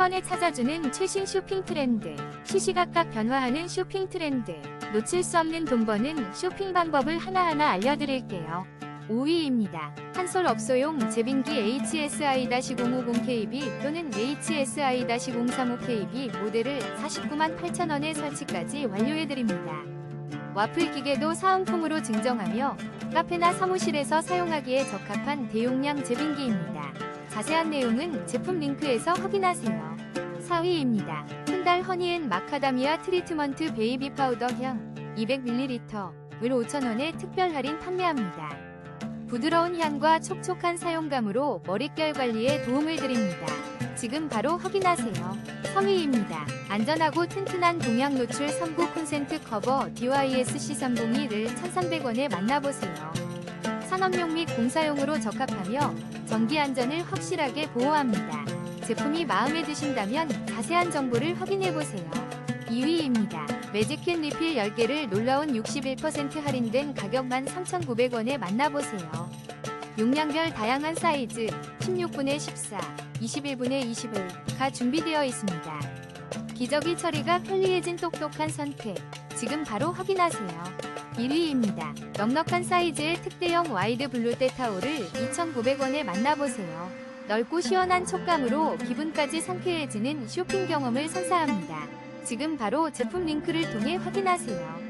번에 찾아주는 최신 쇼핑 트렌드, 시시각각 변화하는 쇼핑 트렌드, 놓칠 수 없는 돈 버는 쇼핑 방법을 하나하나 알려드릴게요. 5위입니다. 한솔 업소용 제빙기 HSI-050KB 또는 HSI-035KB 모델을 49만 8천원에 설치까지 완료해드립니다. 와플 기계도 사은품으로 증정하며 카페나 사무실에서 사용하기에 적합한 대용량 제빙기입니다. 자세한 내용은 제품 링크에서 확인하세요. 4위입니다. 훈달 허니앤 마카다미아 트리트먼트 베이비 파우더 향 200ml을 5,000원에 특별 할인 판매합니다. 부드러운 향과 촉촉한 사용감으로 머릿결 관리에 도움을 드립니다. 지금 바로 확인하세요. 3위입니다. 안전하고 튼튼한 동양 노출 39 콘센트 커버 DYS-C302를 1,300원에 만나보세요. 산업용 및 공사용으로 적합하며 전기 안전을 확실하게 보호합니다. 제품이 마음에 드신다면 자세한 정보를 확인해보세요. 2위입니다. 매직캔 리필 10개를 놀라운 61% 할인된 가격 13,900원에 만나보세요. 용량별 다양한 사이즈 16분의 14, 21분의 21가 준비되어 있습니다. 기저귀 처리가 편리해진 똑똑한 선택. 지금 바로 확인하세요. 1위입니다. 넉넉한 사이즈의 특대형 와이드 블루때 타올을 2,900원에 만나보세요. 넓고 시원한 촉감으로 기분까지 상쾌해지는 쇼핑 경험을 선사합니다. 지금 바로 제품 링크를 통해 확인하세요.